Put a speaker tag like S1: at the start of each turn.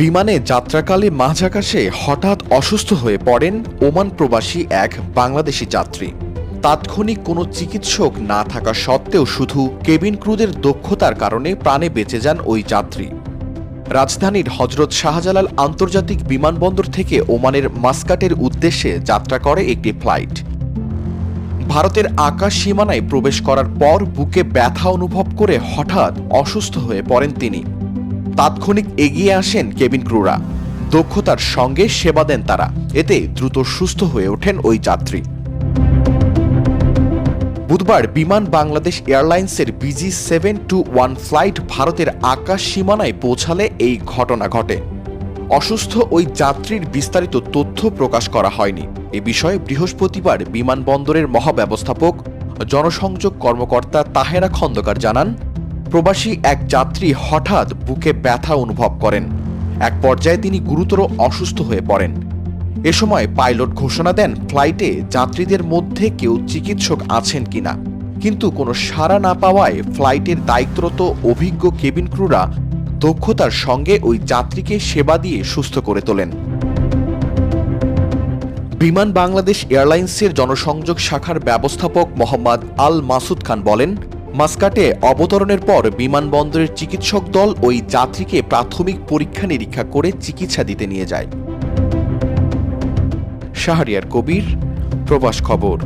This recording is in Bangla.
S1: বিমানে যাত্রাকালে মাঝ আকাশে হঠাৎ অসুস্থ হয়ে পড়েন ওমান প্রবাসী এক বাংলাদেশি যাত্রী। তাৎক্ষণিক কোনো চিকিৎসক না থাকা সত্ত্বেও শুধু কেবিন ক্রুদের দক্ষতার কারণে প্রাণে বেঁচে যান ওই যাত্রী। রাজধানীর হজরত শাহজালাল আন্তর্জাতিক বিমানবন্দর থেকে ওমানের মাস্কাটের উদ্দেশ্যে যাত্রা করে একটি ফ্লাইট। ভারতের আকাশ সীমানায় প্রবেশ করার পর বুকে ব্যথা অনুভব করে হঠাৎ অসুস্থ হয়ে পড়েন তিনি। তাৎক্ষণিক এগিয়ে আসেন কেবিন ক্রুরা। দক্ষতার সঙ্গে সেবা দেন তারা। এতে দ্রুত সুস্থ হয়ে ওঠেন ওই যাত্রী। বুধবার বিমান বাংলাদেশ এয়ারলাইন্সের BG seven two one flight ভারতের আকাশ সীমানায় পৌঁছালে এই ঘটনা ঘটে। অসুস্থ ওই যাত্রীর বিস্তারিত তথ্য প্রকাশ করা হয়নি। এ বিষয়ে বৃহস্পতিবার বিমানবন্দরের মহাব্যবস্থাপক, জনসংযোগ কর্মকর্তা তাহেরা খন্দকার জানান প্রবাসী এক যাত্রী হঠাৎ বুকে ব্যথা অনুভব করেন। এক পর্যায়ে তিনি গুরুতর অসুস্থ হয়ে পড়েন। এ সময় পাইলট ঘোষণা দেন, ফ্লাইটে যাত্রীদের মধ্যে কেউ চিকিৎসক আছেন কিনা? কিন্তু কোনো সাড়া না পাওয়ায় ফ্লাইটের দায়িত্বরত অভিজ্ঞ কেবিন ক্রুরা দক্ষতার সঙ্গে ওই যাত্রীকে সেবা দিয়ে সুস্থ করে তোলেন। বিমান বাংলাদেশ এয়ারলাইন্সের জনসংযোগ শাখার ব্যবস্থাপক মোহাম্মদ আল মাসুদ খান বলেন মাস্কাটে অবতরণের পর বিমানবন্দরের চিকিৎসক দল ওই যাত্রীকে প্রাথমিক পরীক্ষা নিরীক্ষা করে চিকিৎসা দিতে নিয়ে যায়। শাহরিয়ার কবির, প্রবাস খবর।